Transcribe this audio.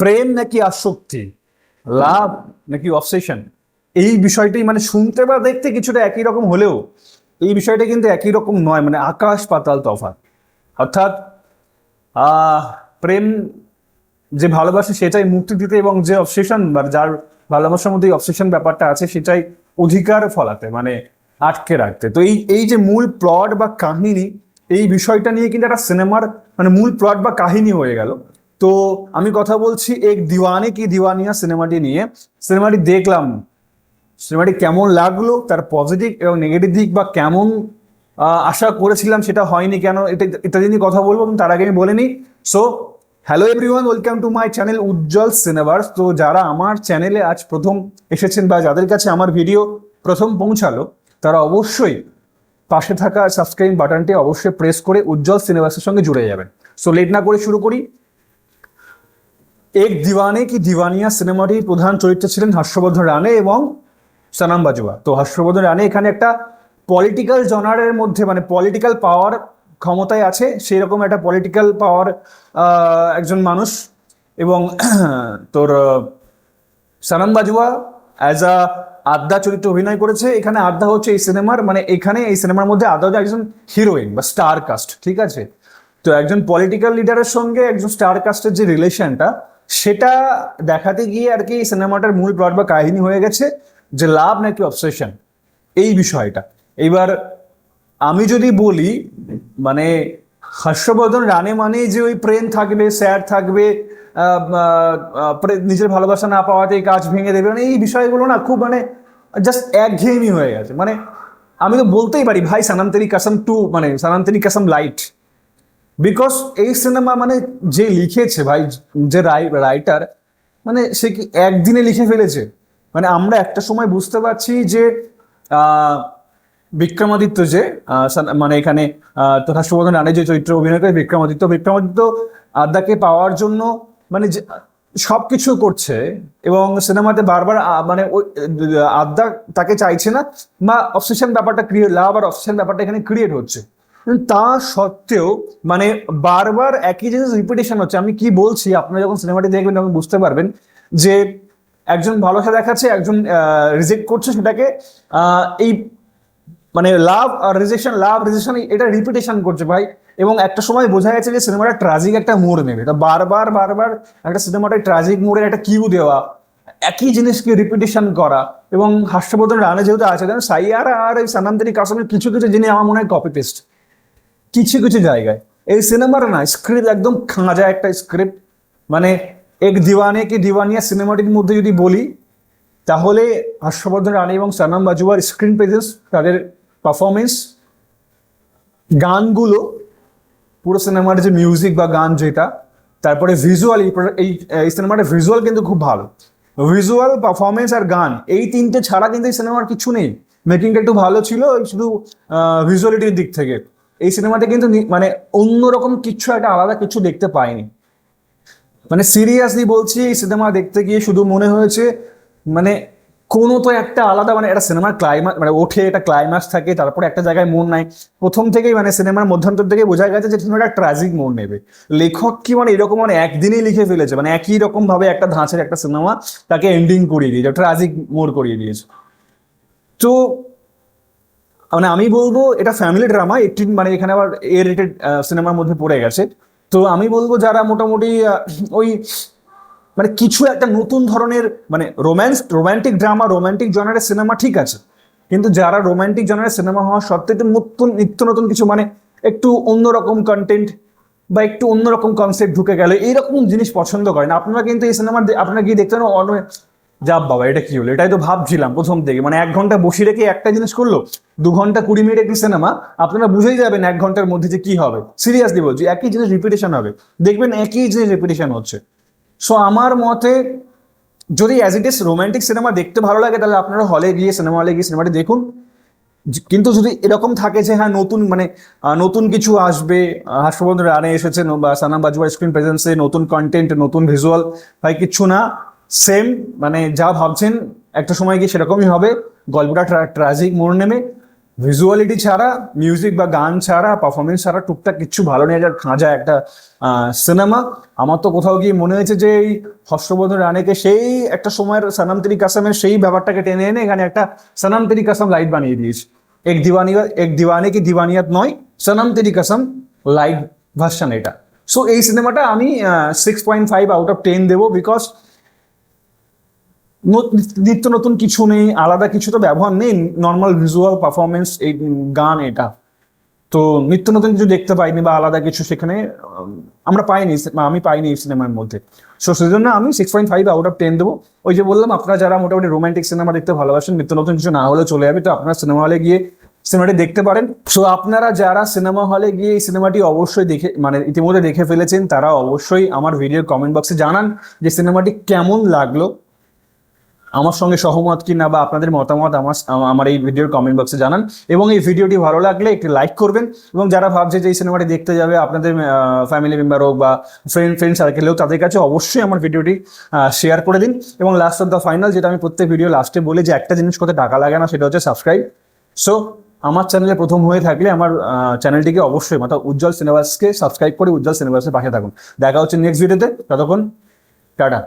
প্রেম নাকি আসক্তি? লাভ নাকি অবসেশন এই বিষয়টাই মানে শুনতে বা দেখতে কিছুটা একই রকম হলেও এই বিষয়টা কিন্তু একই রকম নয় মানে আকাশ পাতাল তফাৎ। অর্থাৎ প্রেম যে ভালোবাসে সেটাই মুক্তি দিতে এবং যে অবসেশন বা যার ভালোবাসার মধ্যে অবসেশন ব্যাপারটা আছে সেটাই অধিকার ফলাতে মানে আটকে রাখতে। তো এই এই যে মূল প্লট বা কাহিনী, এই বিষয়টা নিয়ে কিন্তু একটা সিনেমার মানে মূল প্লট বা কাহিনী হয়ে গেল। তো আমি কথা বলছি এক দিওয়ানে কি দিওয়ানিয়া সিনেমাটি নিয়ে। সিনেমাটি দেখলাম। সিনেমাটি কেমন লাগল, তার পজিটিভ এবং নেগেটিভ দিক বা কেমন আশা করেছিলাম সেটা হয়নি কেন, এটা ইত্যাদি নিয়ে কথা বলব তার আগে আমি বলে নিই। So hello everyone welcome to my channel Ujjwal cinemas তো যারা আমার চ্যানেলে আজ প্রথম এসেছেন বা যাদের কাছে আমার ভিডিও প্রথম পৌঁছালো, তারা অবশ্যই পাশে থাকা সাবস্ক্রাইব বাটনটি অবশ্যই প্রেস করে উজ্জ্বল সিনেমাসের সঙ্গে জুড়ে যাবেন। সো লেট না করে শুরু করি। এক দিওয়ানে কি দিওয়ানিয়া সিনেমাটির প্রধান চরিত্র ছিলেন হর্ষবর্ধন রানে এবং সানাম বাজুয়া তো হর্ষবর্ধন রানে এখানে একটা পলিটিক্যাল জনারের মধ্যে মানে পলিটিক্যাল পাওয়ার ক্ষমতায় আছে সেই রকম একটা পলিটিক্যাল পাওয়ার একজন মানুষ এবং তোর সানাম বাজুয়া অ্যাজ আ আড্ডা চরিত্রে অভিনয় করেছে। এখানে আড্ডা হচ্ছে এই সিনেমার মানে এখানে এই সিনেমার মধ্যে আড্ডা হচ্ছে একজন হিরোইন বা স্টার কাস্ট ঠিক আছে? তো একজন পলিটিক্যাল লিডারের সঙ্গে একজন স্টার কাস্টের যে রিলেশনটা সেটা দেখাতে গিয়ে আর কি সিনেমাটার মূল প্লট বা কাহিনী হয়ে গেছে যে লাভ নাকি অবসেশন এই বিষয়টা। এইবার আমি যদি বলি মানে হর্ষবর্ধন রানে মানে যে ওই প্রেম থাকবে স্যার থাকবে নিজের ভালোবাসা না পাওয়াতেই কাজ ভেঙে দেবে মানে এই বিষয়গুলো না খুব মানে জাস্ট একঘেয়েমি হয়ে গেছে। মানে আমি তো বলতেই পারি, ভাই সানান্তরি কাসম টু মানে সানান্তরি কাসম লাইট বিকজ এই সিনেমা মানে যে লিখেছে ভাই, যে রাইটার মানে সে কি একদিনে লিখে ফেলেছে? মানে আমরা একটা সময় বুঝতে পারছি যে বিক্রমাদিত্য যে মানে এখানে তথা সুবোধন রানে যে চরিত্র অভিনয় করে, বিক্রমাদিত্য বিক্রমাদিত্য আদ্যাকে পাওয়ার জন্য মানে সব কিছু করছে এবং সিনেমাতে বারবার মানে ওই আদ্যা তাকে চাইছে না, বা অবসেশন ব্যাপারটা ক্রিয়েট লাভ আর অবসেশন ব্যাপারটা এখানে ক্রিয়েট হচ্ছে। তা সত্ত্বেও মানে বারবার একই জিনিস রিপিটেশন হচ্ছে, আমি কি বলছি, আপনারা যখন সিনেমাটি দেখবেন তখন বুঝতে পারবেন যে একজন ভালোবাসা দেখাচ্ছে, একজন রিজেক্ট করছে সেটাকে এই মানে লাভ আর রিজেকশন লাভ রিজেকশন এটা রিপিটেশন করছে ভাই। এবং একটা সময় বোঝা গেছে যে সিনেমাটা ট্রাজিক একটা মোড় নেবে। এটা বারবার বারবার একটা সিনেমাটা ট্রাজিক মোড়ের একটা কিউ দেওয়া, একই জিনিসকে রিপিটেশন করা এবং হাস্যবোধন রানে যেহেতু আছে সাইয়ার আর এই সানান্তরি কাসমের কিছু কিছু জিনিস আমার মনে হয় কপি পেস্ট কিছু কিছু জায়গায়। এই সিনেমার না স্ক্রিপ্ট একদম খাঁজা একটা স্ক্রিপ্ট মানে এক দিওয়ানে কি দিওয়ানিয়া সিনেমাটির মধ্যে যদি বলি, তাহলে হর্ষবর্ধন রানী এবং সানাম বাজুয়ার স্ক্রিন প্রেজেন্স তাদের পারফরমেন্স গানগুলো, পুরো সিনেমার যে মিউজিক বা গান যেটা, তারপরে ভিজুয়াল এই এই সিনেমাটা ভিজুয়াল কিন্তু খুব ভালো। ভিজুয়াল পারফরমেন্স আর গান, এই তিনটে ছাড়া কিন্তু এই সিনেমার কিছু নেই। মেকিংটা একটু ভালো ছিল শুধু ভিজুয়ালিটির দিক থেকে। এই সিনেমাতে কিন্তু মানে অন্যরকম কিছু একটা আলাদা কিছু দেখতে পাইনি। মানে সিরিয়াসলি বলছি, এই সিনেমা দেখতে গিয়ে শুধু মনে হয়েছে মানে কোনো তো একটা আলাদা মানে একটা সিনেমার ক্লাইম্যাক্স মানে ওঠে, একটা ক্লাইম্যাক্স থাকে, তারপরে একটা জায়গায় মন নাই। প্রথম থেকেই মানে সিনেমার মধ্যান্তর থেকে বোঝা গেছে যে সিনেমাটা ট্রাজিক মোড় নেবে। লেখক কি মানে এরকম মানে একদিনেই লিখে ফেলেছে মানে একই রকম ভাবে একটা ধাঁচের একটা সিনেমা তাকে এন্ডিং করিয়ে দিয়েছে ট্রাজিক মোড় করিয়ে দিয়েছে। তো মানে আমি বলব, এটা ফ্যামিলি ড্রামা এইটিন মানে এখানে আবার এ রেটেড সিনেমার মধ্যে পড়ে গেছে। তো আমি বলব যারা মোটামুটি ওই মানে কিছু একটা নতুন ধরনের মানে রোম্যান্স রোমান্টিক ড্রামা রোম্যান্টিক জনারের সিনেমা ঠিক আছে। কিন্তু যারা রোমান্টিক জনারের সিনেমা হওয়া সত্ত্বেও নতুন, নিত্য নতুন কিছু মানে একটু অন্যরকম কন্টেন্ট বা একটু অন্যরকম কনসেপ্ট ঢুকে গেল, এইরকম জিনিস পছন্দ করেন আপনারা কিন্তু এই সিনেমা আপনারা গিয়ে দেখতে পারেন যাব বাবা এটা কি হলো? এটাই তো ভাবছিলাম প্রথম থেকে। মানে এক ঘণ্টা বসে রেখে একটা জিনিস করল দু ঘণ্টা কুড়ি মিনিট একটি সিনেমা আপনারা বুঝেই যাবেন এক ঘণ্টার মধ্যে যে কি হবে। সিরিয়াসলি বলছি একই জিনিস রিপিটেশন হবে। দেখবেন একই জিনিস রিপিটেশন হচ্ছে। সো আমার মতে যদি as it is romantic cinema দেখতে ভালো লাগে তাহলে আপনারা হলে গিয়ে সিনেমা হলে গিয়ে সিনেমাটি দেখুন। কিন্তু যদি এরকম থাকে যে হ্যাঁ নতুন মানে নতুন কিছু আসবে আহ, রানে এসেছে বা সানাম বাজুয়ার স্ক্রিন প্রেজেন্সে নতুন কন্টেন্ট নতুন ভিজুয়াল ভাই কিচ্ছু না। সেম মানে যা ভাবছেন, একটা সময় গিয়ে সেরকমই হবে। গল্পটা ট্র্যাজিক মোড় নেমে। ভিজুয়ালিটি ছাড়া মিউজিক বা গান ছাড়া পারফরমেন্স ছাড়া টুকটাক কিচ্ছু ভালো নেই। যার খাঁজা একটা সিনেমা আমার তো কোথাও গিয়ে মনে হয়েছে যে এই হর্ষবর্ধন রানেকে সেই একটা সময়ের সানাম তেরি কাসামের সেই ব্যাপারটাকে টেনে এনে এখানে একটা সানাম তেরি কাসাম লাইট বানিয়ে দিয়েছে। এক দিওয়ানি, এক দিওয়ানে কি দিওয়ানিয়াত নয়, সানাম তেরি কাসাম লাইট ভার্সন এটা। সো এই সিনেমাটা আমি six point five out of ten দেবো বিকজ নিত্য নতুন কিছু নেই, আলাদা কিছু তো ব্যবহার নেই নর্মাল ভিজুয়াল পারফরমেন্স এই গান এটা। তো নিত্য নতুন কিছু দেখতে পাইনি বা আলাদা কিছু সেখানে আমরা পাইনি আমি পাইনি এই সিনেমার মধ্যে। সো সেজন্য আমি six point five out of ten দেবো। ওই যে বললাম, আপনারা যারা মোটামুটি রোমান্টিক সিনেমা দেখতে ভালোবাসেন, নিত্য নতুন কিছু না হলেও চলে যাবে, তো আপনারা সিনেমা হলে গিয়ে সিনেমাটি দেখতে পারেন। সো আপনারা যারা সিনেমা হলে গিয়ে এই সিনেমাটি অবশ্যই দেখে মানে ইতিমধ্যে দেখে ফেলেছেন, তারা অবশ্যই আমার ভিডিওর কমেন্ট বক্সে জানান যে সিনেমাটি কেমন লাগল। আমার সঙ্গে সহমত কি না বা আপনাদের মতামত আমার আমার এই ভিডিওর কমেন্ট বক্সে জানান। এবং এই ভিডিওটি ভালো লাগলে একটি লাইক করবেন। এবং যারা ভাবছে যে এই সিনেমাটি দেখতে যাবে, আপনাদের ফ্যামিলি মেম্বার হোক বা ফ্রেন্ড ফ্রেন্ড সার্কেল হোক, তাদের কাছে অবশ্যই আমার ভিডিওটি শেয়ার করে দিন। এবং লাস্ট অফ দ্য ফাইনাল যেটা আমি প্রত্যেক ভিডিও লাস্টে বলি যে একটা জিনিস করতে টাকা লাগে না, সেটা হচ্ছে সাবস্ক্রাইব সো আমার চ্যানেলে প্রথম হয়ে থাকলে আমার চ্যানেলটিকে অবশ্যই মানে উজ্জ্বল সিনেমাসকে সাবস্ক্রাইব করে উজ্জ্বল সিনেমাসের পাশে থাকুন। দেখা হচ্ছে নেক্সট ভিডিওতে ততক্ষণ, টাটা।